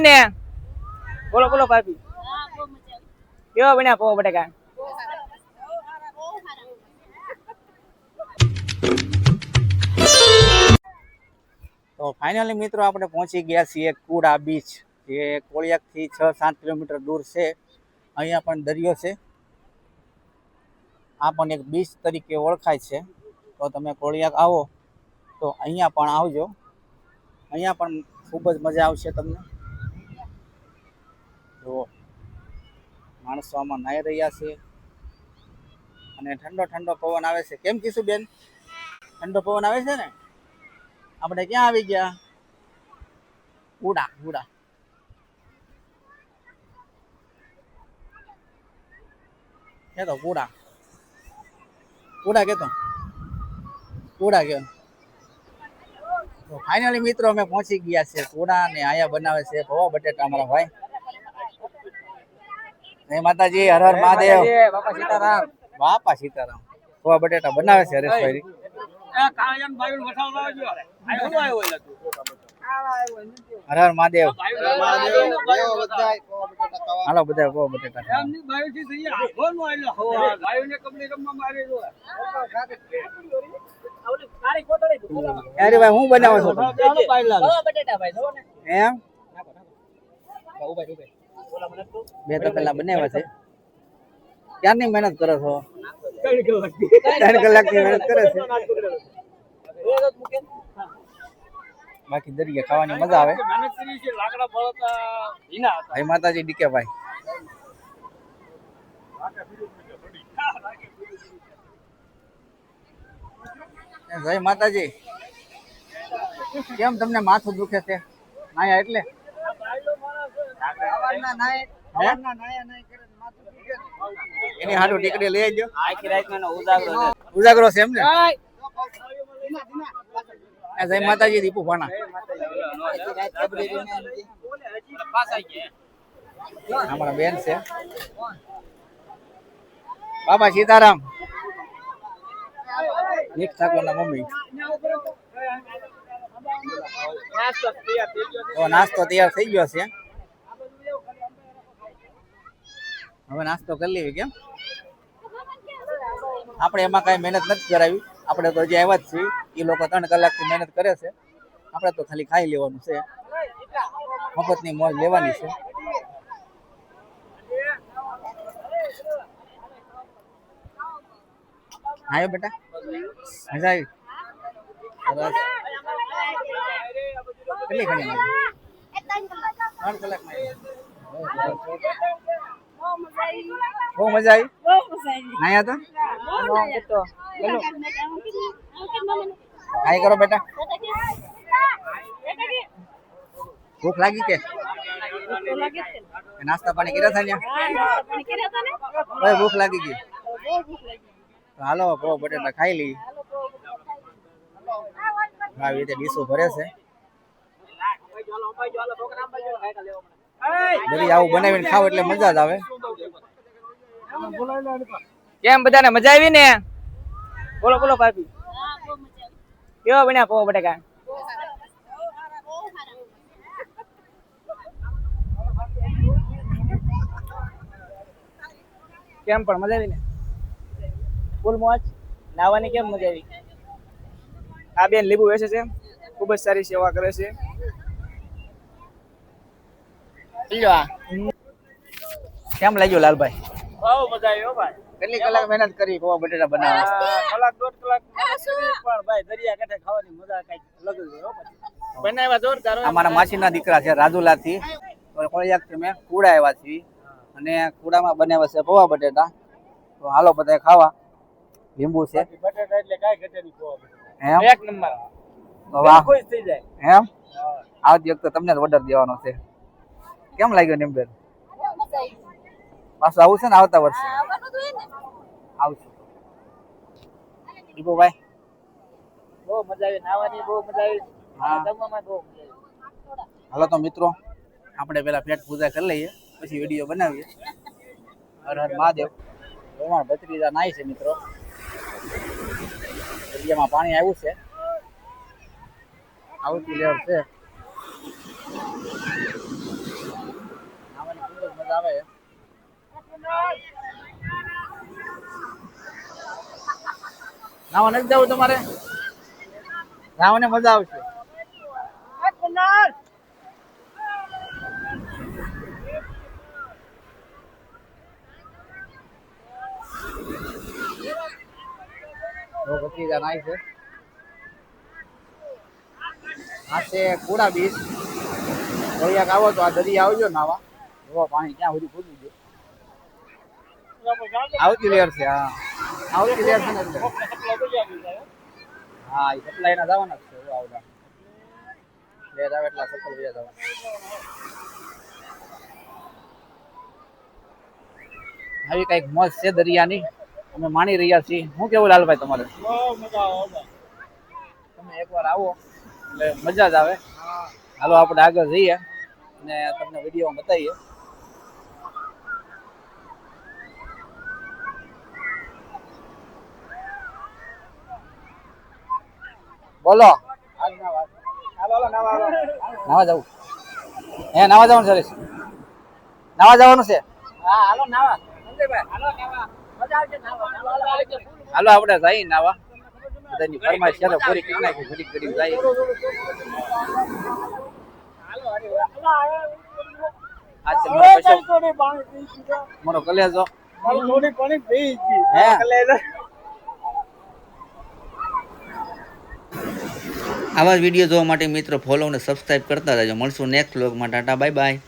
ને? બોલો બોલો, ભાભી. કેવા બન્યા પોવા બટેકા? તો ફાઇનલી મિત્રો આપણે પહોંચી ગયા છીએ કુડા બીચ જે કોળિયાકથી છ સાત કિલોમીટર દૂર છે. અહીંયા પણ દરિયો છે. આ પણ એક બીચ તરીકે ઓળખાય છે. તો તમે કોળિયાક આવો, તો અહીંયા પણ આવજો. અહીંયા પણ ખૂબ જ મજા આવશે તમને. જુઓ માણસો આમાં નાહી રહ્યા છે. અને ઠંડો ઠંડો પવન આવે છે. કેમ કીશું બેન? ઠંડો પવન આવે છે ને? આપણે ક્યાં આવી ગયા? ઉડા ઉડા. કેતો કુડા કુડા કેતો. કુડા કે ફાઇનલી મિત્રો અમે પહોંચી ગયા છે કુડા ને આયા બનાવે છે. પૌવા બટેટા અમારા ભાઈ. જય માતાજી હર હર મહાદેવ. બાપા સીતારામ. બાપા સીતારામ. કોવા બટેટા બનાવે છે હરેશભાઈ હર હર મહાદેવ. હાલો બધા કોવા બટેટા. અરે ભાઈ હું બનાવો છો? એમ? બે તો પેલા બનાવ્યા છે. ક્યારની મહેનત કરો છો? ત્રણ કલાકની મહેનત કરે છે. બાકી દરિયા ખાવાની મજા આવે. ભાઈ માતાજી ડીકે ભાઈ. જય માતાજી, કેમ તમને માથું દુખે છે? નાયા એટલે? એની હારું ટીકડી લઈ આવજો આખી રાત નો ઉજાગરો છે. ઉજાગરો છે એમ ને? જય માતાજી દીપુ ભાણા. અમારા બેન છે. બાબા સીતારામ. એક ઠાકોર ના મમ્મી નાસ્તો તૈયાર થઈ ગયો છે. હવે નાસ્તો કરી લેવી કેમ? આપણે એમાં કાંઈ મહેનત નથી કરાવી. આપણે તો હજી આવ્યા જ છીએ. એ લોકો ત્રણ કલાકથી મહેનત કરે છે. આપણે તો ખાલી ખાઈ લેવાનું છે. મફતની મોજ લેવાની છે. આવ્યો બેટા. મજા આવી? કેટલી ઘણી ત્રણ કલાકમાં આવી. બહુ મજા આવી? નાયા તો કાંઈ કરો બેટા. ભૂખ લાગી કે? નાસ્તા પાણી કર્યા હતા ત્યાં ભૂખ લાગી ગઈ. હાલો પો બટેટા ખાઈ લઈ આવી રીતે ડીશો ભરે છે. દરી આવું બનાવીને ખાવ એટલે મજા જ આવે. કેમ બધાને મજા આવી ને? બોલો બોલો ભાભી. કેવા બન્યા પોવા બટેકા? કેમ પણ મજા આવી ને? ફૂલ મોજ? નાવાની કેમ મજા આવી? આ બેન લીંબુ વેચે છે. ખૂબ જ સારી સેવા કરે છે. લ્યો આ. કેમ લાગ્યું લાલભાઈ? બહુ મજા આવી હો ભાઈ. કેટલી કલાક મહેનત કરી પૌવા બટેટા બનાવવા? કલાક દોઢ કલાક પણ ભાઈ દરિયા કાંઠે ખાવાની મજા કંઈક અલગ જ હોય હો બનાવ્યા જોરદાર અમારા માસીના દીકરા છે રાજુલાથી. કોળિયાક કોળિયાકથી મેં કુડા આવ્યા છીએ અને કુડામાં બનાવ્યા છે પૌવા બટેટા. તો હાલો બધા ખાવા. લીંબુ છે. બટેટા એટલે કાંઈ ઘટે નહીં બટેટા. એક નંબર વાહ. ખુશ થઈ જાય. એમ? આવતી વખતે તમને જ ઓર્ડર દેવાનો છે. કેમ લાગ્યો નિમબેન પાછું આવું છે ને આવતા વર્ષે. આવશું. દીપુભાઈ? બહુ મજા આવી નાવાની બહુ મજા આવી. હા. જમવામાં બહુ મજા આવી. હાલો તો મિત્રો આપણે પેલા પેટ પૂજા કરી લઈએ પછી વીડિયો બનાવીએ. હર હર મહાદેવ. એમાં ભત્રીજા નાય છે મિત્રો. દરિયામાં પાણી આવ્યું છે. આવતી લેવલ છે. જ આવે. નાવા નથી જવું તમારે? નાવાને મજા આવશે. ભત્રીજા છે. આ છે કુડા બીચ. દરિયા આવો તો આ દરિયા આવજો નાવા. જોવા પાણી ક્યાં સુધી પૂછવું છે આવતી લેર છે હા. આવતી લેર છે હા એ સપ્લાય ના જવાના છે આવડા લેર આવે એટલા સફળ બીજા જવાના. આવી કંઈક મોજ છે દરિયાની? અમે માણી રહ્યા છીએ. શું કેવું લાલભાઈ તમારે? તમે એકવાર આવો એટલે મજા જ આવે. હાલો આપણે આગળ જઈએ અને તમને વીડિયો બતાવીએ. બોલો. નાવા જવું. હે નાવા જવાનું સરેશ નાવા જવાનું છે? હા હાલો આપણે જઈ નાવા. બધાની ફરમાઈશ ચાલો પૂરી કરી નાખી ઘડી ઘડી જઈએ હાલો અરે આ છે મારો કશો. મારો પાણી પી ગઈ હે? આવા જ વીડિયો જોવા માટે મિત્રો ફોલો અને સબસ્ક્રાઈબ કરતા રહેજો. મળશું નેક્સ્ટ વ્લોગમાં ટાટા બાય બાય